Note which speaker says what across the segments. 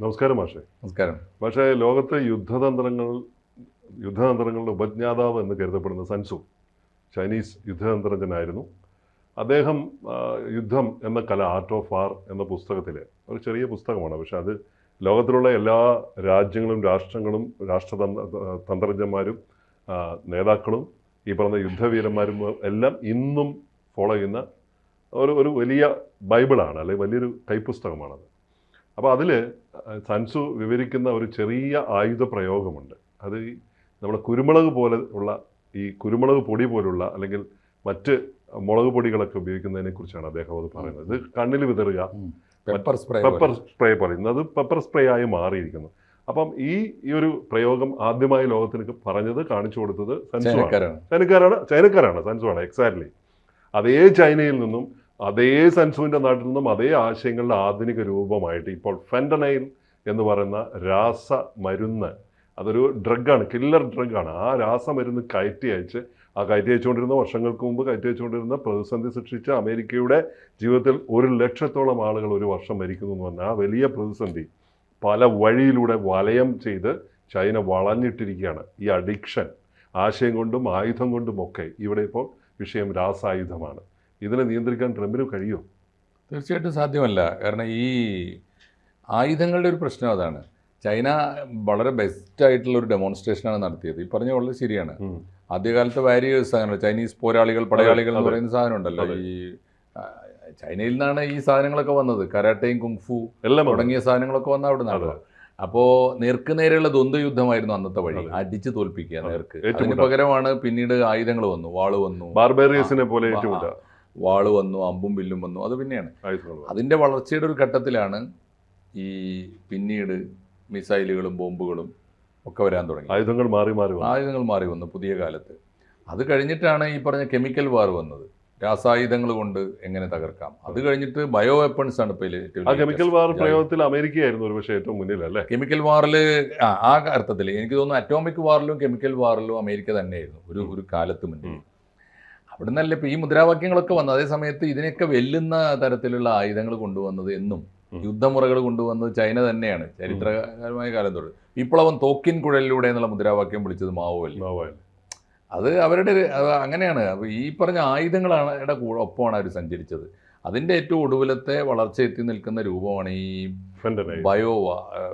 Speaker 1: നമസ്കാരം മാഷേ.
Speaker 2: നമസ്കാരം.
Speaker 1: പക്ഷേ ലോകത്തെ യുദ്ധതന്ത്രങ്ങൾ യുദ്ധതന്ത്രങ്ങളുടെ ഉപജ്ഞാതാവ് എന്ന് കരുതപ്പെടുന്ന സൻസു ചൈനീസ് യുദ്ധതന്ത്രജ്ഞനായിരുന്നു. അദ്ദേഹം യുദ്ധം എന്ന കല ആർട്ട് ഓഫ് വാർ എന്ന പുസ്തകത്തിൽ ഒരു ചെറിയ പുസ്തകമാണ്. പക്ഷേ അത് ലോകത്തിലുള്ള എല്ലാ രാജ്യങ്ങളും രാഷ്ട്രങ്ങളും രാഷ്ട്രതന്ത്ര തന്ത്രജ്ഞന്മാരും നേതാക്കളും ഈ പറഞ്ഞ യുദ്ധവീരന്മാരും എല്ലാം ഇന്നും ഫോളോ ചെയ്യുന്ന ഒരു ഒരു വലിയ ബൈബിളാണ് അല്ലെങ്കിൽ വലിയൊരു കൈപ്പുസ്തകമാണത്. അപ്പോൾ അതിൽ സൻസു വിവരിക്കുന്ന ഒരു ചെറിയ ആയുധ പ്രയോഗമുണ്ട്. അത് നമ്മുടെ കുരുമുളക് പോലെ ഉള്ള ഈ കുരുമുളക് പൊടി പോലുള്ള അല്ലെങ്കിൽ മറ്റ് മുളക് പൊടികളൊക്കെ ഉപയോഗിക്കുന്നതിനെ കുറിച്ചാണ് അദ്ദേഹം അത് പറയുന്നത്. ഇത് കണ്ണിൽ വിതറുക.
Speaker 2: പെപ്പർ സ്പ്രേ
Speaker 1: പെപ്പർ സ്പ്രേ പറയുന്നത് അത് പെപ്പർ സ്പ്രേ ആയി മാറിയിരിക്കുന്നു. അപ്പം ഈ ഈ ഒരു പ്രയോഗം ആദ്യമായി ലോകത്തിന് പറഞ്ഞത് കാണിച്ചു കൊടുത്തത് സൻസു ആണ്
Speaker 2: ചൈനക്കാരാണ്.
Speaker 1: ചൈനക്കാരാണ്. ചൈനക്കാരാണ് സൻസു ആണ് എക്സാക്ട്ലി അതേ ചൈനയിൽ നിന്നും അതേ സെൻസുവിന്റെ നാട്ടിൽ നിന്നും അതേ ആശയങ്ങളുടെ ആധുനിക രൂപമായിട്ട് ഇപ്പോൾ ഫെൻഡനൈൽ എന്ന് പറയുന്ന രാസ മരുന്ന് അതൊരു ഡ്രഗാണ് കില്ലർ ഡ്രഗാണ് ആ രാസമരുന്ന് കയറ്റി അയച്ച് ആ കയറ്റി അയച്ചുകൊണ്ടിരുന്ന വർഷങ്ങൾക്ക് മുമ്പ് കയറ്റി അയച്ചുകൊണ്ടിരുന്ന പ്രതിസന്ധി സൃഷ്ടിച്ച അമേരിക്കയുടെ ജീവിതത്തിൽ ഒരു ലക്ഷത്തോളം ആളുകൾ ഒരു വർഷം മരിക്കുന്നു എന്ന് പറഞ്ഞാൽ ആ വലിയ പ്രതിസന്ധി പല വഴിയിലൂടെ വലയം ചെയ്ത് ചൈന വളഞ്ഞിട്ടിരിക്കുകയാണ്. ഈ അഡിക്ഷൻ ആശയം കൊണ്ടും ആയുധം കൊണ്ടും ഒക്കെ ഇവിടെ ഇപ്പോൾ വിഷയം രാസായുധമാണ്. ഇതിനെ നിയന്ത്രിക്കാൻ ട്രംപിന് കഴിയുമോ
Speaker 2: തീർച്ചയായിട്ടും സാധ്യമല്ല. കാരണം ഈ ആയുധങ്ങളുടെ ഒരു പ്രശ്നം അതാണ്. ചൈന വളരെ ബെസ്റ്റ് ആയിട്ടുള്ള ഒരു ഡെമോൺസ്ട്രേഷനാണ് നടത്തിയത്. ഈ പറഞ്ഞ വളരെ ശരിയാണ്. ആദ്യകാലത്തെ വാരിയേഴ്സ് അങ്ങനെ ചൈനീസ് പോരാളികൾ പടയാളികൾ എന്ന് പറയുന്ന സാധനം ഉണ്ടല്ലോ ഈ ചൈനയിൽ നിന്നാണ് ഈ സാധനങ്ങളൊക്കെ വന്നത്. കരാട്ടയും കുങ്ഫു
Speaker 1: എല്ലാം
Speaker 2: തുടങ്ങിയ സാധനങ്ങളൊക്കെ വന്ന അവിടെ നിന്നാണ്
Speaker 1: അപ്പോൾ
Speaker 2: അപ്പോ നേർക്ക് നേരെയുള്ള ദ്വന്ദ് യുദ്ധമായിരുന്നു അന്നത്തെ വഴി. അടിച്ചു തോൽപ്പിക്കുക നേർക്ക്. അതിന് പകരമാണ് പിന്നീട് ആയുധങ്ങൾ വന്നു വാൾ വന്നു.
Speaker 1: ബാർബേറിയസിനെ പോലെ
Speaker 2: വാൾ വന്നു അമ്പും വില്ലും വന്നു. അത് പിന്നെയാണ്. അതിന്റെ വളർച്ചയുടെ ഒരു ഘട്ടത്തിലാണ് ഈ പിന്നീട് മിസൈലുകളും ബോംബുകളും ഒക്കെ വരാൻ തുടങ്ങി
Speaker 1: ആയുധങ്ങൾ മാറി മാറി
Speaker 2: ആയുധങ്ങൾ മാറി വന്നു പുതിയ കാലത്ത്. അത് കഴിഞ്ഞിട്ടാണ് ഈ പറഞ്ഞ കെമിക്കൽ വാർ വന്നത്. രാസായുധങ്ങൾ കൊണ്ട് എങ്ങനെ തകർക്കാം? അത് കഴിഞ്ഞിട്ട് ബയോ വെപ്പൺസ് ആണ് ഇപ്പോൾ
Speaker 1: കെമിക്കൽ വാർ പ്രയോഗത്തിൽ അമേരിക്കയായിരുന്നു ഒരു പക്ഷേ ഏറ്റവും മുന്നിൽ അല്ലേ?
Speaker 2: കെമിക്കൽ വാറിൽ ആ അർത്ഥത്തിൽ എനിക്ക് തോന്നുന്നു അറ്റോമിക് വാറിലും കെമിക്കൽ വാറിലും അമേരിക്ക തന്നെയായിരുന്നു. ഒരു ഒരു കാലത്ത് മുന്നിൽ. അവിടെ നിന്നല്ല ഇപ്പോൾ ഈ മുദ്രാവാക്യങ്ങളൊക്കെ വന്നു അതേ സമയത്ത് ഇതിനെയൊക്കെ വെല്ലുന്ന തരത്തിലുള്ള ആയുധങ്ങൾ കൊണ്ടുവന്നത് എന്നും യുദ്ധമുറകൾ കൊണ്ടുവന്നത് ചൈന തന്നെയാണ് ചരിത്രപരമായ കാലം തൊട്ട്. വിപ്ലവം തോക്കിൻ കുഴലിലൂടെ എന്നുള്ള മുദ്രാവാക്യം വിളിച്ചത് മാവോ അല്ലേ അത് അവരുടെ അങ്ങനെയാണ്. അപ്പോൾ ഈ പറഞ്ഞ ആയുധങ്ങളാണ് ഇവിടെ കൂടെ ഒപ്പമാണ് അവർ സഞ്ചരിച്ചത്. അതിന്റെ ഏറ്റവും ഒടുവിലത്തെ വളർച്ച എത്തി നിൽക്കുന്ന രൂപമാണ് ഈ ബയോ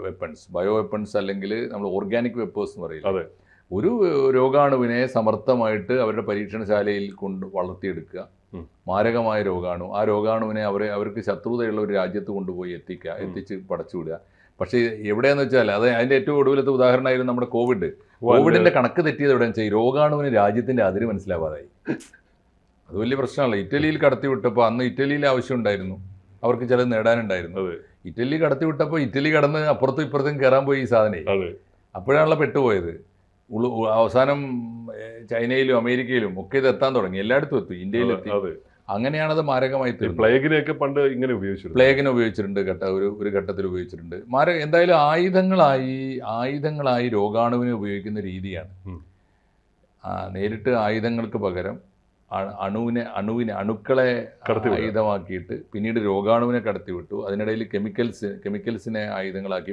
Speaker 2: വെപ്പൺസ് ബയോ വെപ്പൺസ് അല്ലെങ്കിൽ നമ്മൾ ഓർഗാനിക് വെപ്പേഴ്സ് എന്ന് പറയില്ല?
Speaker 1: അതെ.
Speaker 2: ഒരു രോഗാണുവിനെ സമർത്ഥമായിട്ട് അവരുടെ പരീക്ഷണശാലയിൽ കൊണ്ട് വളർത്തിയെടുക്കുക. മാരകമായ രോഗാണു. ആ രോഗാണുവിനെ അവരെ അവർക്ക് ശത്രുതയുള്ള ഒരു രാജ്യത്ത് കൊണ്ടുപോയി എത്തിക്കുക. എത്തിച്ച് പടച്ചുവിടുക. പക്ഷേ എവിടെയെന്ന് വെച്ചാൽ അത് അതിന്റെ ഏറ്റവും ഒടുവിലത്തെ ഉദാഹരണമായിരുന്നു നമ്മുടെ കോവിഡ്. കോവിഡിന്റെ കണക്ക് തെറ്റിയത് എവിടെയെന്ന് വെച്ചാൽ ഈ രോഗാണുവിന് രാജ്യത്തിന്റെ അതിര് മനസ്സിലാവാതായി. അത് വലിയ പ്രശ്നമല്ല. ഇറ്റലിയിൽ കടത്തിവിട്ടപ്പോൾ അന്ന് ഇറ്റലിയിൽ ആവശ്യമുണ്ടായിരുന്നു അവർക്ക് ചിലത് നേടാനുണ്ടായിരുന്നു. ഇറ്റലി കടത്തിവിട്ടപ്പോൾ ഇറ്റലി കടന്ന് അപ്പുറത്തും ഇപ്പുറത്തും കയറാൻ പോയി ഈ സാധനം. അപ്പോഴാണല്ലോ പെട്ടുപോയത്. ഉളു അവസാനം ചൈനയിലും അമേരിക്കയിലും ഒക്കെ ഇത് എത്താൻ തുടങ്ങി. എല്ലായിടത്തും എത്തി. ഇന്ത്യയിലെത്തി
Speaker 1: അതെ
Speaker 2: അങ്ങനെയാണത് മാരകമായി
Speaker 1: ഈ
Speaker 2: തീർന്നത്.
Speaker 1: പ്ലേഗിനെയൊക്കെ പണ്ട് ഇങ്ങനെ ഉപയോഗിച്ചു
Speaker 2: പ്ലേഗിനെ ഉപയോഗിച്ചിട്ടുണ്ട് ഘട്ട ഒരു ഒരു ഘട്ടത്തിൽ ഉപയോഗിച്ചിട്ടുണ്ട്. മാര എന്തായാലും ആയുധങ്ങളായി ആയുധങ്ങളായി രോഗാണുവിനെ ഉപയോഗിക്കുന്ന രീതിയാണ്. നേരിട്ട് ആയുധങ്ങൾക്ക് പകരം അണുവിനെ അണുവിനെ അണുക്കളെ. ആയുധമാക്കിയിട്ട് പിന്നീട് രോഗാണുവിനെ കടത്തിവിട്ടു അതിനിടയിൽ കെമിക്കൽസ് കെമിക്കൽസിനെ ആയുധങ്ങളാക്കി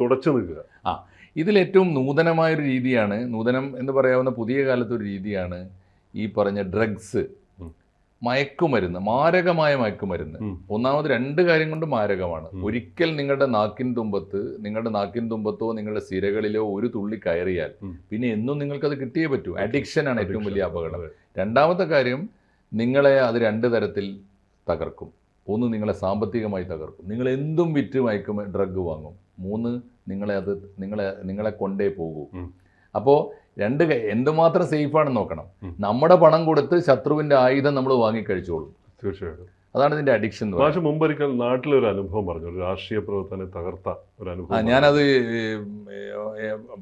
Speaker 1: തുടച്ചു നിൽക്കുക ആ
Speaker 2: ഇതിലേറ്റവും നൂതനമായൊരു രീതിയാണ് നൂതനം എന്ന് പറയാവുന്ന പുതിയ കാലത്തൊരു രീതിയാണ് ഈ പറഞ്ഞ ഡ്രഗ്സ്. മയക്കുമരുന്ന് മാരകമായ മയക്കുമരുന്ന്. ഒന്നാമത് രണ്ട് കാര്യം കൊണ്ട് മാരകമാണ്. ഒരിക്കൽ നിങ്ങളുടെ നാക്കിൻ തുമ്പത്ത് നിങ്ങളുടെ നാക്കിൻ തുമ്പത്തോ നിങ്ങളുടെ സിരകളിലോ ഒരു തുള്ളി കയറിയാൽ പിന്നെ എന്നും നിങ്ങൾക്കത് കിട്ടിയേ പറ്റൂ. അഡിക്ഷൻ ആണ് ഏറ്റവും വലിയ അപകടം. രണ്ടാമത്തെ കാര്യം നിങ്ങളെ അത് രണ്ട് തരത്തിൽ തകർക്കും. ഒന്ന് നിങ്ങളെ സാമ്പത്തികമായി തകർക്കും. നിങ്ങൾ എന്തും വിറ്റ് മയക്കും ഡ്രഗ് വാങ്ങും. മൂന്ന് നിങ്ങളെ അത് നിങ്ങളെ നിങ്ങളെ കൊണ്ടേ പോകൂ. അപ്പോൾ രണ്ട് എന്തുമാത്രം സേഫാണെന്ന് നോക്കണം. നമ്മുടെ പണം കൊടുത്ത് ശത്രുവിന്റെ ആയുധം നമ്മൾ വാങ്ങിക്കഴിച്ചോളും.
Speaker 1: തീർച്ചയായിട്ടും.
Speaker 2: അതാണ് ഇതിന്റെ അഡിക്ഷൻ
Speaker 1: മാഷ് മുമ്പൊരിക്കൽ നാട്ടിലൊരു അനുഭവം പറഞ്ഞു. ഒരു രാഷ്ട്രീയ പ്രവർത്തനം തകർത്ത ഒരു അനുഭവം
Speaker 2: ഞാനത്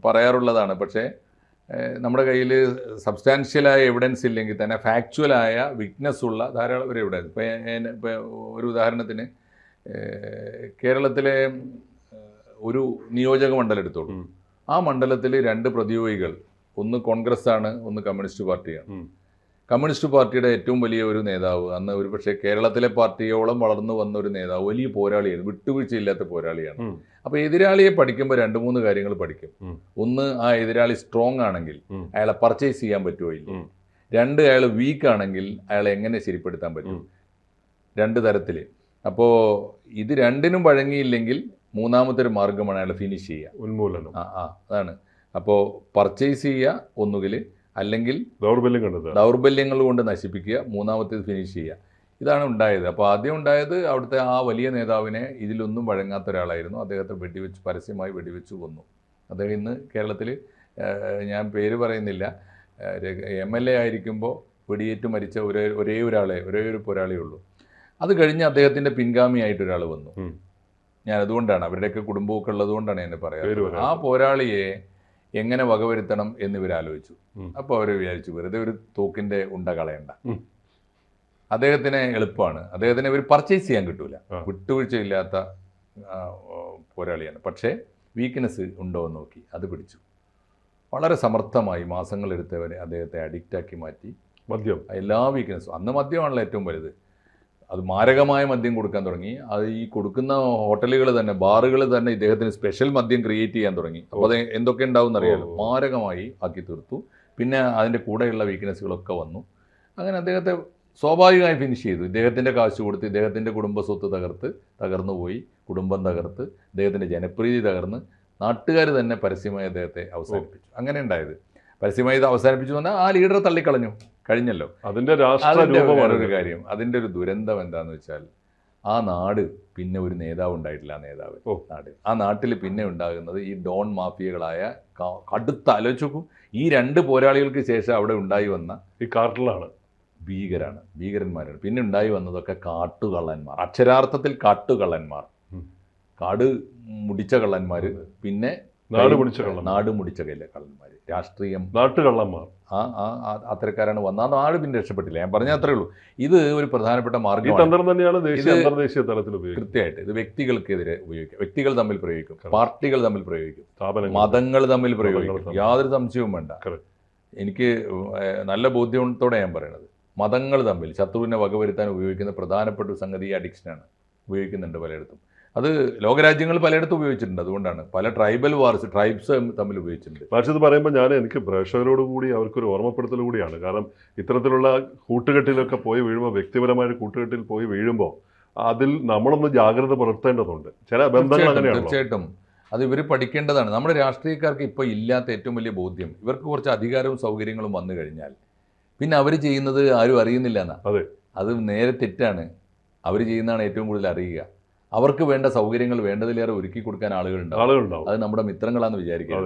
Speaker 2: പറയാറുള്ളതാണ്. പക്ഷേ നമ്മുടെ കയ്യിൽ സബ്സ്റ്റാൻഷ്യലായ എവിഡൻസ് ഇല്ലെങ്കിൽ തന്നെ ഫാക്ച്വലായ വിറ്റ്നസ് ഉള്ള ധാരാളം ഒരു എവിഡൻസ് ഇപ്പം ഇപ്പോൾ ഒരു ഉദാഹരണത്തിന് കേരളത്തിലെ ഒരു നിയോജക മണ്ഡലം എടുത്തോളൂ. ആ മണ്ഡലത്തിൽ രണ്ട് പ്രതിയോഗികൾ ഒന്ന് കോൺഗ്രസ് ആണ് ഒന്ന് കമ്മ്യൂണിസ്റ്റ് പാർട്ടിയാണ്. കമ്മ്യൂണിസ്റ്റ് പാർട്ടിയുടെ ഏറ്റവും വലിയ ഒരു നേതാവ് അന്ന് ഒരു പക്ഷേ കേരളത്തിലെ പാർട്ടിയോളം വളർന്നു വന്ന ഒരു നേതാവ് വലിയ പോരാളിയാണ് വിട്ടുവീഴ്ചയില്ലാത്ത പോരാളിയാണ്.
Speaker 1: അപ്പൊ
Speaker 2: അപ്പോൾ എതിരാളിയെ പഠിക്കുമ്പോൾ രണ്ട് മൂന്ന് കാര്യങ്ങൾ പഠിക്കും. ഒന്ന് ആ എതിരാളി സ്ട്രോങ് ആണെങ്കിൽ അയാളെ പർച്ചേസ് ചെയ്യാൻ പറ്റുമോ ഇല്ല. രണ്ട് അയാൾ വീക്ക് ആണെങ്കിൽ അയാളെ എങ്ങനെ ശരിപ്പെടുത്താൻ പറ്റും. രണ്ട് തരത്തിൽ അപ്പോൾ ഇത് രണ്ടിനും വഴങ്ങിയില്ലെങ്കിൽ മൂന്നാമത്തെ ഒരു മാർഗമാണ് അയാൾ ഫിനിഷ് ചെയ്യുക.
Speaker 1: ഉന്മൂലനം.
Speaker 2: ആ ആ അതാണ്. അപ്പോൾ പർച്ചേസ് ചെയ്യുക ഒന്നുകിൽ അല്ലെങ്കിൽ
Speaker 1: ദൗർബല്യം കണ്ടത്.
Speaker 2: ദൗർബല്യങ്ങൾ കൊണ്ട് നശിപ്പിക്കുക മൂന്നാമത്തേത് ഫിനിഷ് ചെയ്യുക. ഇതാണ് ഉണ്ടായത്. അപ്പോൾ ആദ്യം ഉണ്ടായത് അവിടുത്തെ ആ വലിയ നേതാവിനെ ഇതിലൊന്നും വഴങ്ങാത്ത ഒരാളായിരുന്നു. അദ്ദേഹത്തെ വെടിവെച്ച് പരസ്യമായി വെടിവെച്ച് കൊന്നു. അദ്ദേഹം ഇന്ന് കേരളത്തിൽ ഞാൻ പേര് പറയുന്നില്ല. എം എൽ എ ആയിരിക്കുമ്പോൾ വെടിയേറ്റ് മരിച്ച ഒരേ ഒരേ ഒരാളെ ഒരേ ഒരു പോരാളിയേ ഉള്ളൂ. അത് കഴിഞ്ഞ് അദ്ദേഹത്തിന്റെ പിൻഗാമിയായിട്ട് ഒരാൾ വന്നു. ഞാൻ അതുകൊണ്ടാണ് അവരുടെയൊക്കെ കുടുംബമൊക്കെ ഉള്ളതുകൊണ്ടാണ് എന്നെ പറയാറ്. ആ പോരാളിയെ എങ്ങനെ വകവരുത്തണം എന്ന് ഇവർ ആലോചിച്ചു അപ്പോൾ അവർ വിചാരിച്ചു വെറുതെ ഒരു തോക്കിന്റെ ഉണ്ട കളയണ്ട. അദ്ദേഹത്തിന് എളുപ്പമാണ്. അദ്ദേഹത്തിന് ഇവർ പർച്ചേസ് ചെയ്യാൻ കിട്ടൂല. വിട്ടുവീഴ്ചയില്ലാത്ത പോരാളിയാണ്. പക്ഷേ വീക്ക്നെസ് ഉണ്ടോ എന്ന് നോക്കി അത് പിടിച്ചു. വളരെ സമർത്ഥമായി മാസങ്ങളെടുത്തവരെ അദ്ദേഹത്തെ അഡിക്റ്റാക്കി മാറ്റി.
Speaker 1: മദ്യം.
Speaker 2: എല്ലാ വീക്ക്നെസ്സും അന്ന് മദ്യമാണല്ലോ ഏറ്റവും വലുത്. അത് മാരകമായ മദ്യം കൊടുക്കാൻ തുടങ്ങി. അത് ഈ കൊടുക്കുന്ന ഹോട്ടലുകൾ തന്നെ ബാറുകൾ തന്നെ ഇദ്ദേഹത്തിന് സ്പെഷ്യൽ മദ്യം ക്രിയേറ്റ് ചെയ്യാൻ തുടങ്ങി. അപ്പോൾ അത് എന്തൊക്കെ ഉണ്ടാവും അറിയാലോ. മാരകമായി ആക്കി തീർത്തു. പിന്നെ അതിന്റെ കൂടെയുള്ള വീക്ക്നെസ്സുകളൊക്കെ വന്നു. അങ്ങനെ അദ്ദേഹത്തെ സ്വാഭാവികമായി ഫിനിഷ് ചെയ്തു. ഇദ്ദേഹത്തിന്റെ കാശ് കൊടുത്ത് ഇദ്ദേഹത്തിന്റെ കുടുംബ സ്വത്ത് തകർത്ത് തകർന്നു പോയി. കുടുംബം തകർത്ത് ഇദ്ദേഹത്തിന്റെ ജനപ്രീതി തകർന്ന് നാട്ടുകാർ തന്നെ പരസ്യമായി അദ്ദേഹത്തെ അവസാനിപ്പിച്ചു. അങ്ങനെ ഉണ്ടായത്. പരസ്യമായി ഇത് അവസാനിപ്പിച്ചു എന്ന് പറഞ്ഞാൽ ആ ലീഡറെ തള്ളിക്കളഞ്ഞു. കഴിഞ്ഞല്ലോ.
Speaker 1: അതിന്റെ
Speaker 2: വേറൊരു കാര്യം. അതിന്റെ ഒരു ദുരന്തം എന്താന്ന് വെച്ചാൽ ആ നാട് പിന്നെ ഒരു നേതാവ് ഉണ്ടായിട്ടില്ല ആ നേതാവ്. നാട്. ആ നാട്ടിൽ പിന്നെ ഉണ്ടാകുന്നത് ഈ ഡോൺ മാഫിയകളായ കടുത്ത ആലോചിച്ചു ഈ രണ്ട് പോരാളികൾക്ക് ശേഷം അവിടെ ഉണ്ടായി വന്ന
Speaker 1: ഈ കാർട്ടിലാണ്
Speaker 2: ഭീകരാണ്. ഭീകരന്മാരാണ്. പിന്നെ ഉണ്ടായി വന്നതൊക്കെ കാട്ടുകള്ളന്മാർ. അക്ഷരാർത്ഥത്തിൽ കാട്ടുകള്ളന്മാർ. കാട് മുടിച്ച കള്ളന്മാർ പിന്നെ
Speaker 1: നാട്
Speaker 2: നാട് മുടിച്ച കള്ളന്മാർ രാഷ്ട്രീയം
Speaker 1: നാട്ടുകള്ളന്മാർ.
Speaker 2: ആ ആ അത്തരക്കാരാണ് വന്ന അന്ന് നാട് പിന്നെ രക്ഷപ്പെട്ടില്ല. ഞാൻ പറഞ്ഞ അത്രേ ഉള്ളൂ. ഇത് ഒരു പ്രധാനപ്പെട്ട
Speaker 1: മാർഗം
Speaker 2: മാർഗമാണ്.
Speaker 1: തന്ത്രം തന്നെയാണ് ദേശീയ
Speaker 2: ഇത്
Speaker 1: അന്തർദേശീയ തലത്തിൽ
Speaker 2: കൃത്യമായിട്ട് ഇത് വ്യക്തികൾക്കെതിരെ ഉപയോഗിക്കും. വ്യക്തികൾ തമ്മിൽ പ്രയോഗിക്കും. പാർട്ടികൾ തമ്മിൽ പ്രയോഗിക്കും. മതങ്ങൾ തമ്മിൽ പ്രയോഗിക്കും. യാതൊരു സംശയവും വേണ്ട. എനിക്ക് നല്ല ബോധ്യത്തോടെ ഞാൻ പറയണത്. മതങ്ങൾ തമ്മിൽ ശത്രുവിനെ വകവരുത്താൻ ഉപയോഗിക്കുന്ന പ്രധാനപ്പെട്ട ഒരു സംഗതി അഡിക്ഷനാണ്. ഉപയോഗിക്കുന്നുണ്ട് പലയിടത്തും. അത് ലോകരാജ്യങ്ങൾ പലയിടത്തും ഉപയോഗിച്ചിട്ടുണ്ട്. അതുകൊണ്ടാണ്. പല ട്രൈബൽ വാർസ് ട്രൈബ്സ് തമ്മിൽ ഉപയോഗിച്ചിട്ടുണ്ട്.
Speaker 1: പക്ഷേ ഇത് പറയുമ്പോൾ ഞാൻ എനിക്ക് പ്രേക്ഷകരോട് കൂടി അവർക്കൊരു ഓർമ്മപ്പെടുത്തൽ കൂടിയാണ്. കാരണം ഇത്തരത്തിലുള്ള കൂട്ടുകെട്ടിലൊക്കെ പോയി വീഴുമ്പോൾ വ്യക്തിപരമായ കൂട്ടുകെട്ടിൽ പോയി വീഴുമ്പോൾ അതിൽ നമ്മളൊന്ന് ജാഗ്രത പുലർത്തേണ്ടതുണ്ട്. ചില ബന്ധങ്ങൾ
Speaker 2: തീർച്ചയായിട്ടും തീർച്ചയായിട്ടും. അത് ഇവർ പഠിക്കേണ്ടതാണ്. നമ്മുടെ രാഷ്ട്രീയക്കാർക്ക് ഇപ്പോൾ ഇല്ലാത്ത ഏറ്റവും വലിയ ബോധ്യം ഇവർക്ക് കുറച്ച് അധികാരവും സൗകര്യങ്ങളും വന്നു കഴിഞ്ഞാൽ പിന്നെ അവർ ചെയ്യുന്നത് ആരും അറിയുന്നില്ല എന്നാ.
Speaker 1: അതെ.
Speaker 2: അത് നേരെ തെറ്റാണ്. അവർ ചെയ്യുന്നതാണ് ഏറ്റവും കൂടുതൽ അറിയുക. അവർക്ക് വേണ്ട സൗകര്യങ്ങൾ വേണ്ടതിലേറെ ഒരുക്കി കൊടുക്കാൻ ആളുകളുണ്ടാവും.
Speaker 1: ആളുകളുണ്ടാവും.
Speaker 2: അത് നമ്മുടെ മിത്രങ്ങളാണെന്ന്
Speaker 1: വിചാരിക്കുക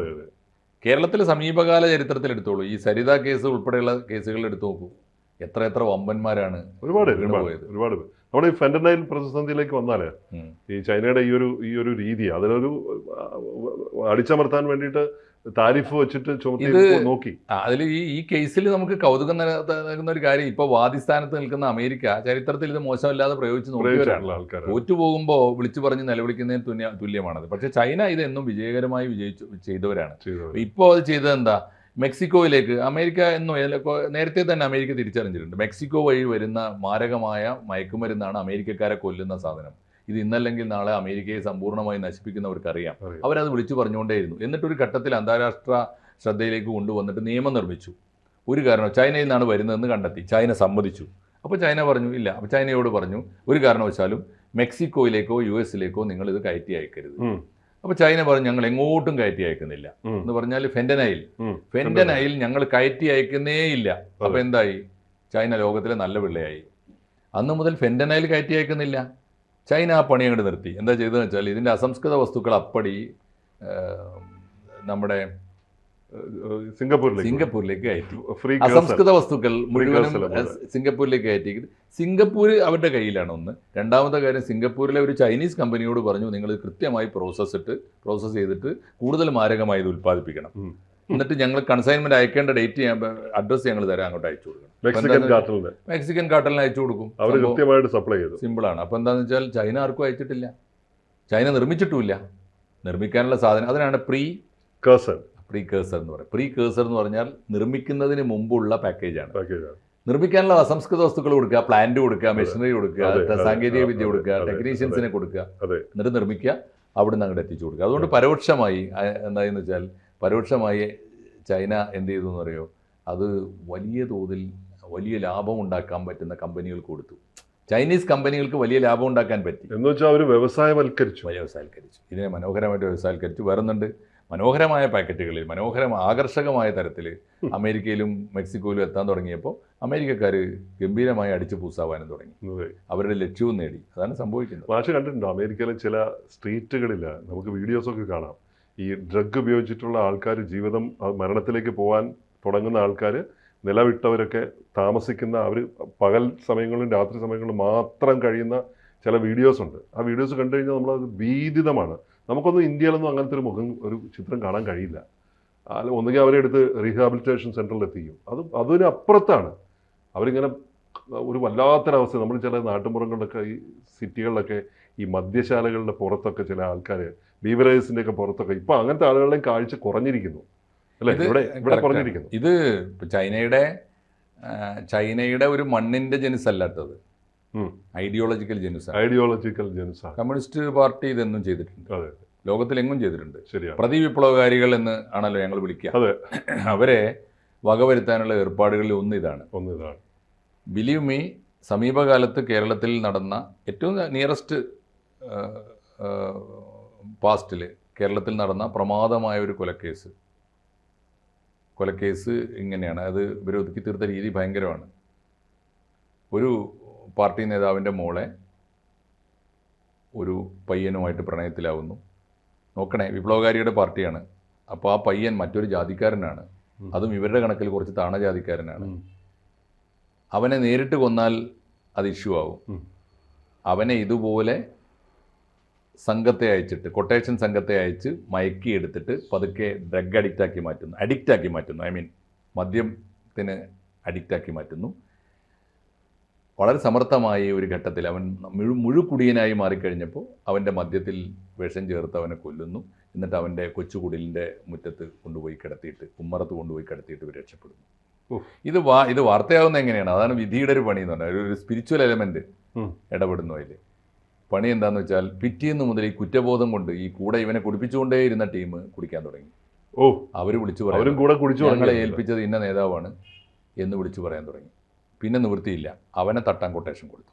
Speaker 2: കേരളത്തിലെ സമീപകാല ചരിത്രത്തിൽ എടുത്തോളൂ. ഈ സരിത കേസ് ഉൾപ്പെടെയുള്ള കേസുകൾ എടുത്തു നോക്കൂ. എത്ര എത്ര വമ്പന്മാരാണ്
Speaker 1: ഒരുപാട് ഒരുപാട്. ഒരുപാട്. നമ്മുടെ ഈ ഫെന്റനൈൽ പ്രതിസന്ധിയിലേക്ക് വന്നാൽ ഈ ചൈനയുടെ ഈ ഒരു ഈ ഒരു രീതി അതിലൊരു അടിച്ചമർത്താൻ വേണ്ടിയിട്ട് താരിഫ് വെച്ചിട്ട്
Speaker 2: ഇത്
Speaker 1: നോക്കി.
Speaker 2: അതിൽ ഈ ഈ കേസിൽ നമുക്ക് കൗതുകം നൽകുന്ന ഒരു കാര്യം ഇപ്പോൾ വാദിസ്ഥാനത്ത് നിൽക്കുന്ന അമേരിക്ക ചരിത്രത്തിൽ ഇത് മോശമല്ലാതെ പ്രയോഗിച്ച് നോക്കിയവരാണ് തോറ്റുപോകുമ്പോൾ വിളിച്ചു പറഞ്ഞ് നിലവിളിക്കുന്നതിന് തുല്യ തുല്യമാണത്. പക്ഷേ ചൈന ഇത് എന്നും വിജയകരമായി വിജയിച്ചു ചെയ്തവരാണ്. ഇപ്പോൾ അത് ചെയ്തത് എന്താ മെക്സിക്കോയിലേക്ക് അമേരിക്ക എന്നും നേരത്തെ തന്നെ അമേരിക്ക തിരിച്ചറിഞ്ഞിട്ടുണ്ട്. മെക്സിക്കോ വഴി വരുന്ന മാരകമായ മയക്കുമരുന്നാണ് അമേരിക്കക്കാരെ കൊല്ലുന്ന സാധനം. ഇത് ഇന്നല്ലെങ്കിൽ നാളെ അമേരിക്കയെ സമ്പൂർണമായി നശിപ്പിക്കുന്നവർക്കറിയാം.
Speaker 1: അറിയാം.
Speaker 2: അവരത് വിളിച്ചു പറഞ്ഞുകൊണ്ടേയിരുന്നു. എന്നിട്ടൊരു ഘട്ടത്തിൽ അന്താരാഷ്ട്ര ശ്രദ്ധയിലേക്ക് കൊണ്ടുവന്നിട്ട് നിയമം നിർമ്മിച്ചു. ഒരു കാരണം ചൈനയിൽ നിന്നാണ് വരുന്നതെന്ന് കണ്ടെത്തി. ചൈന സമ്മതിച്ചു. അപ്പോൾ ചൈന പറഞ്ഞു ഇല്ല. അപ്പോൾ ചൈനയോട് പറഞ്ഞു ഒരു കാരണവശാലും മെക്സിക്കോയിലേക്കോ യു എസിലേക്കോ നിങ്ങൾ ഇത് കയറ്റി അയക്കരുത്. അപ്പോൾ ചൈന പറഞ്ഞു ഞങ്ങൾ എങ്ങോട്ടും കയറ്റി അയക്കുന്നില്ല. എന്ന് പറഞ്ഞാൽ
Speaker 1: ഫെൻഡനയിൽ
Speaker 2: ഫെൻഡനയിൽ ഞങ്ങൾ കയറ്റി അയക്കുന്നേ ഇല്ല. അപ്പോൾ എന്തായി? ചൈന ലോകത്തിലെ നല്ല പിള്ളയായി അന്ന് മുതൽ ഫെൻഡനയിൽ കയറ്റി അയക്കുന്നില്ല. ചൈന ആ പണി അങ്ങോട്ട് നിർത്തി. എന്താ ചെയ്തതെന്ന് വെച്ചാൽ ഇതിന്റെ അസംസ്കൃത വസ്തുക്കൾ അപ്പടി നമ്മുടെ
Speaker 1: സിംഗപ്പൂരിലേക്ക്.
Speaker 2: സിംഗപ്പൂരിലേക്ക് കയറ്റി. അസംസ്കൃത വസ്തുക്കൾ മുഴുവനും സിംഗപ്പൂരിലേക്ക് കയറ്റി സിംഗപ്പൂർ അവരുടെ കയ്യിലാണ് ഒന്ന്. രണ്ടാമത്തെ കാര്യം സിംഗപ്പൂരിലെ ഒരു ചൈനീസ് കമ്പനിയോട് പറഞ്ഞു നിങ്ങൾ കൃത്യമായി പ്രോസസ് ഇട്ട് പ്രോസസ്സ് ചെയ്തിട്ട് കൂടുതൽ മാരകമായി ഇത് ഉൽപ്പാദിപ്പിക്കണം. എന്നിട്ട് ഞങ്ങൾ കൺസൈൻമെന്റ് അയക്കേണ്ട ഡേറ്റ് അഡ്രസ് ഞങ്ങൾ തരാം അങ്ങോട്ട് അയച്ചു കൊടുക്കണം.
Speaker 1: മെക്സിക്കൻ
Speaker 2: കാട്ടലിന് അയച്ചു കൊടുക്കും.
Speaker 1: അവർ കൃത്യമായിട്ട് സപ്ലൈ ചെയ്തു.
Speaker 2: സിമ്പിളാണ് അപ്പോൾ എന്താണെന്ന് വെച്ചാൽ ചൈന ആർക്കും അയച്ചിട്ടില്ല. ചൈന നിർമ്മിച്ചിട്ടുമില്ല. നിർമ്മിക്കാനുള്ള സാധനം അതിനാണ് പ്രീ
Speaker 1: കേസർ
Speaker 2: പ്രീ കേസർ എന്ന് പറയും പ്രീ കേസർ എന്ന് പറഞ്ഞാൽ നിർമ്മിക്കുന്നതിന് മുമ്പുള്ള പാക്കേജാണ്
Speaker 1: പാക്കേജാണ്
Speaker 2: നിർമ്മിക്കാനുള്ള അസംസ്കൃത വസ്തുക്കൾ കൊടുക്കുക പ്ലാന്റ് കൊടുക്കുക മെഷീനറി കൊടുക്കുക സാങ്കേതിക വിദ്യ കൊടുക്കുക ടെക്നീഷ്യൻസിനെ കൊടുക്കുക. എന്നിട്ട് നിർമ്മിക്കുക അവിടുന്ന് അങ്ങോട്ട് എത്തിച്ചു കൊടുക്കുക. അതുകൊണ്ട് പരോക്ഷമായി എന്തായെന്ന് വെച്ചാൽ പരോക്ഷമായി ചൈന എന്ത് ചെയ്തു എന്ന് പറയുമോ അത് വലിയ തോതിൽ വലിയ ലാഭം ഉണ്ടാക്കാൻ പറ്റുന്ന കമ്പനികൾക്ക് കൊടുത്തു. ചൈനീസ് കമ്പനികൾക്ക് വലിയ ലാഭം ഉണ്ടാക്കാൻ പറ്റി.
Speaker 1: എന്ന് വെച്ചാൽ അവർ വ്യവസായവൽക്കരിച്ചു
Speaker 2: വ്യവസായവൽക്കരിച്ചു. ഇതിനെ മനോഹരമായിട്ട് വ്യവസായവൽക്കരിച്ചു. വരുന്നുണ്ട് മനോഹരമായ പാക്കറ്റുകളിൽ മനോഹരം ആകർഷകമായ തരത്തിൽ അമേരിക്കയിലും മെക്സിക്കോയിലും എത്താൻ തുടങ്ങിയപ്പോൾ അമേരിക്കക്കാർ ഗംഭീരമായി അടിച്ചു പൂസാവാനും തുടങ്ങി. അവരുടെ ലക്ഷ്യവും നേടി. അതാണ് സംഭവിക്കുന്നത്.
Speaker 1: മാഷ് കണ്ടിട്ടുണ്ടോ? അമേരിക്കയിലെ ചില സ്ട്രീറ്റുകളിൽ നമുക്ക് വീഡിയോസൊക്കെ കാണാം. ഈ ഡ്രഗ് ഉപയോഗിച്ചിട്ടുള്ള ആൾക്കാർ ജീവിതം മരണത്തിലേക്ക് പോകാൻ തുടങ്ങുന്ന ആൾക്കാർ നിലവിട്ടവരൊക്കെ താമസിക്കുന്ന അവർ പകൽ സമയങ്ങളിലും രാത്രി സമയങ്ങളിലും മാത്രം കഴിയുന്ന ചില വീഡിയോസ് ഉണ്ട്. ആ വീഡിയോസ് കണ്ടു കഴിഞ്ഞാൽ നമ്മളത് ഭീതിതമാണ്. നമുക്കൊന്നും ഇന്ത്യയിലൊന്നും അങ്ങനത്തെ ഒരു മുഖം ഒരു ചിത്രം കാണാൻ കഴിയില്ല. അല്ല ഒന്നുകിൽ അവരെ എടുത്ത് റീഹാബിലിറ്റേഷൻ സെന്ററിൽ എത്തിക്കും. അത് അതിനപ്പുറത്താണ് അവരിങ്ങനെ ഒരു വല്ലാത്തൊരവസ്ഥ. നമ്മൾ ചില നാട്ടുമ്പുറങ്ങളിലൊക്കെ ഈ സിറ്റികളിലൊക്കെ ഈ മദ്യശാലകളുടെ പുറത്തൊക്കെ ചില ആൾക്കാർ ബീവറേജസിന്റെ ഒക്കെ പുറത്തൊക്കെ. ഇപ്പൊ അങ്ങനത്തെ ആളുകളുടെയും കാഴ്ച കുറഞ്ഞിരിക്കുന്നു. അല്ലേ?
Speaker 2: ഇത്
Speaker 1: ഇവിടെ ഇവിടെ കുറഞ്ഞിരിക്കുന്നു.
Speaker 2: ഇത് ചൈനയുടെ ചൈനയുടെ ഒരു മണ്ണിന്റെ ജനുസ് അല്ലാത്തത്. ഐഡിയോളജിക്കൽ ജനുസ്.
Speaker 1: ഐഡിയോളജിക്കൽ ജനുസ്.
Speaker 2: കമ്മ്യൂണിസ്റ്റ് പാർട്ടി ഇതെന്നും ചെയ്തിട്ടുണ്ട്. ലോകത്തിലെങ്ങും ചെയ്തിട്ടുണ്ട്.
Speaker 1: ശരിയാണ്.
Speaker 2: പ്രതിവിപ്ലവകാരികൾ എന്ന് ആണല്ലോ ഞങ്ങൾ വിളിക്കുക.
Speaker 1: അതെ.
Speaker 2: അവരെ വകവരുത്താനുള്ള ഏർപ്പാടുകളിൽ ഒന്ന് ഇതാണ്.
Speaker 1: ഒന്ന് ഇതാണ്.
Speaker 2: ബിലീവ് മീ സമീപകാലത്ത് കേരളത്തിൽ നടന്ന ഏറ്റവും നിയറസ്റ്റ് പാസ്റ്റിൽ കേരളത്തിൽ നടന്ന പ്രമാദമായ ഒരു കൊലക്കേസ്. കൊലക്കേസ് ഇങ്ങനെയാണ്. അത് ഒതുക്കി തീർത്ത രീതി ഭയങ്കരമാണ്. ഒരു പാർട്ടി നേതാവിന്റെ മോളെ ഒരു പയ്യനുമായിട്ട് പ്രണയത്തിലാവുന്നു. നോക്കണേ വിപ്ലവകാരിയുടെ പാർട്ടിയാണ്. അപ്പോൾ ആ പയ്യൻ മറ്റൊരു ജാതിക്കാരനാണ്. അതും ഇവരുടെ കണക്കിൽ കുറച്ച് താണ ജാതിക്കാരനാണ്. അവനെ നേരിട്ട് കൊന്നാൽ അത് ഇഷ്യൂ ആവും. അവനെ ഇതുപോലെ സംഘത്തെ അയച്ചിട്ട് കൊട്ടേഷൻ സംഘത്തെ അയച്ച് മയക്കി എടുത്തിട്ട് പതുക്കെ ഡ്രഗ് അഡിക്റ്റ് ആക്കി മാറ്റുന്നു. അഡിക്റ്റ് ആക്കി മാറ്റുന്നു. ഐ മീൻ മദ്യത്തിന് അഡിക്റ്റ് ആക്കി മാറ്റുന്നു. വളരെ സമർത്ഥമായ ഒരു ഘട്ടത്തിൽ അവൻ മുഴു മുഴുക്കുടിയനായി മാറിക്കഴിഞ്ഞപ്പോൾ അവന്റെ മദ്യത്തിൽ വിഷം ചേർത്ത് അവനെ കൊല്ലുന്നു. എന്നിട്ട് അവന്റെ കൊച്ചുകുടിലിന്റെ മുറ്റത്ത് കൊണ്ടുപോയി കിടത്തിയിട്ട് ഉമ്മറത്ത് കൊണ്ടുപോയി കിടത്തിയിട്ട് ഇവർ രക്ഷപ്പെടുന്നു. ഇത് വാ ഇത് വാർത്തയാവുന്ന എങ്ങനെയാണ്? അതാണ് വിധിയുടെ ഒരു പണി എന്ന് പറഞ്ഞാൽ ഒരു സ്പിരിച്വൽ
Speaker 1: എലമെന്റ്.
Speaker 2: ഇടപെടുന്നു അതിൽ. പണി എന്താണെന്ന് വെച്ചാൽ പിറ്റേന്ന് മുതൽ ഈ കുറ്റബോധം കൊണ്ട് ഈ കൂടെ ഇവനെ കുടിപ്പിച്ചുകൊണ്ടേ ഇരുന്ന ടീം കുടിക്കാൻ തുടങ്ങി.
Speaker 1: ഓ.
Speaker 2: അവർ വിളിച്ചു
Speaker 1: അവരും കൂടെ കുടിച്ചു
Speaker 2: ഞങ്ങളെ ഏൽപ്പിച്ചത് ഇന്ന നേതാവാണ് എന്ന് വിളിച്ചു പറയാൻ തുടങ്ങി. പിന്നെ നിവൃത്തിയില്ല. അവനെ തട്ടാൻ കൊട്ടേഷൻ കൊടുത്തു.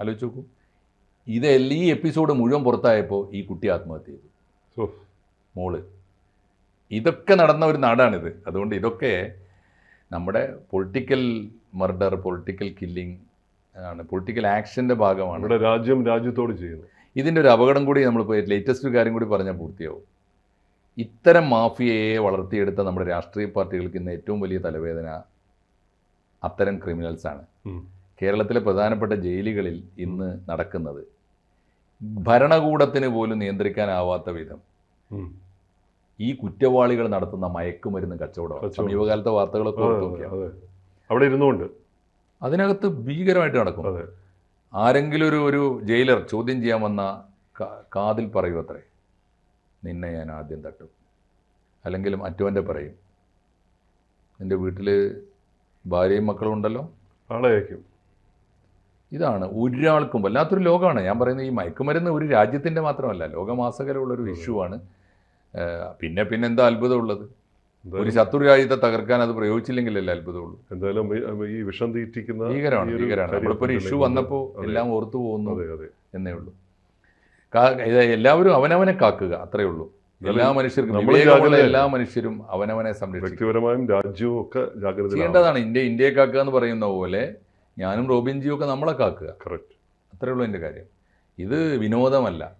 Speaker 2: ആലോചിച്ച് നോക്കൂ. ഇതെല്ലാം ഈ എപ്പിസോഡ് മുഴുവൻ പുറത്തായപ്പോൾ ഈ കുട്ടി ആത്മഹത്യ ചെയ്തു. മോൾ. ഇതൊക്കെ നടന്ന ഒരു നാടാണിത്. അതുകൊണ്ട് ഇതൊക്കെ നമ്മുടെ പൊളിറ്റിക്കൽ മർഡർ പൊളിറ്റിക്കൽ കില്ലിംഗ് ആണ് പൊളിറ്റിക്കൽ ആക്ഷന്റെ ഭാഗമാണ്.
Speaker 1: ഇവിടെ രാജ്യം രാജ്യത്തോട് ചെയ്യുന്നു.
Speaker 2: ഇതിന്റെ ഒരു അപകടം കൂടി നമ്മളിപ്പോൾ ലേറ്റസ്റ്റ് ഒരു കാര്യം കൂടി പറഞ്ഞാൽ പൂർത്തിയാവും. ഇത്തരം മാഫിയയെ വളർത്തിയെടുത്ത നമ്മുടെ രാഷ്ട്രീയ പാർട്ടികൾക്ക് ഇന്ന് ഏറ്റവും വലിയ തലവേദന അത്തരം ക്രിമിനൽസാണ്
Speaker 1: ആണ്.
Speaker 2: കേരളത്തിലെ പ്രധാനപ്പെട്ട ജയിലുകളിൽ ഇന്ന് നടക്കുന്നത് ഭരണകൂടത്തിന് പോലും നിയന്ത്രിക്കാനാവാത്ത വിധം ഈ കുറ്റവാളികൾ നടത്തുന്ന മയക്കുമരുന്ന് കച്ചവടം. സമീപകാലത്തെ വാർത്തകളൊക്കെ
Speaker 1: അവിടെ ഇരുന്നുകൊണ്ട്.
Speaker 2: അതിനകത്ത് ഭീകരമായിട്ട് നടക്കും. ആരെങ്കിലും ഒരു ഒരു ജയിലർ ചോദ്യം ചെയ്യാൻ വന്ന കാതിൽ പറയൂ അത്രേ നിന്നെ ഞാൻ ആദ്യം തട്ടും. അല്ലെങ്കിൽ മറ്റവന്റെ പറയും എന്റെ വീട്ടിൽ ഭാര്യയും മക്കളും ഉണ്ടല്ലോ?
Speaker 1: ആളയക്കും.
Speaker 2: ഇതാണ് ഒരാൾക്കും വല്ലാത്തൊരു ലോകമാണ്. ഞാൻ പറയുന്നത് ഈ മയക്കുമരുന്ന് ഒരു രാജ്യത്തിന്റെ മാത്രമല്ല ലോകമാസകരമുള്ളൊരു ഇഷ്യൂ ആണ്. പിന്നെ പിന്നെ എന്താ അത്ഭുതമുള്ളത് ഒരു ശത്രു രാജ്യത്തെ തകർക്കാൻ അത് പ്രയോഗിച്ചില്ലെങ്കിലല്ലേ അത്ഭുതമുള്ളൂ.
Speaker 1: എന്തായാലും ഈ- വിഷം തീറ്റിക്കുന്ന
Speaker 2: ഭീകരമാണ് ഭീകരമാണ്. നമ്മളിപ്പോൾ ഒരു ഇഷ്യൂ വന്നപ്പോൾ എല്ലാം ഓർത്തു പോകുന്നു എന്നേ ഉള്ളൂ. എല്ലാവരും അവനവനെ കാക്കുക അത്രേ ഉള്ളൂ. എല്ലാ മനുഷ്യർക്കും വിവേകമുള്ള എല്ലാ മനുഷ്യരും അവനവനെ സംരക്ഷിക്കും.
Speaker 1: വ്യക്തിപരമായും രാജ്യവും ഒക്കെ ജാഗ്രത
Speaker 2: ചെയ്യേണ്ടതാണ് ഇന്ത്യ ഇന്ത്യയെ കാക്കുക എന്ന് പറയുന്ന പോലെ ഞാനും റോബിൻജിയും ഒക്കെ നമ്മളെ കാക്കുക.
Speaker 1: കറക്റ്റ്
Speaker 2: അത്രേ ഉള്ളൂ എന്റെ കാര്യം. ഇത് വിനോദമല്ല.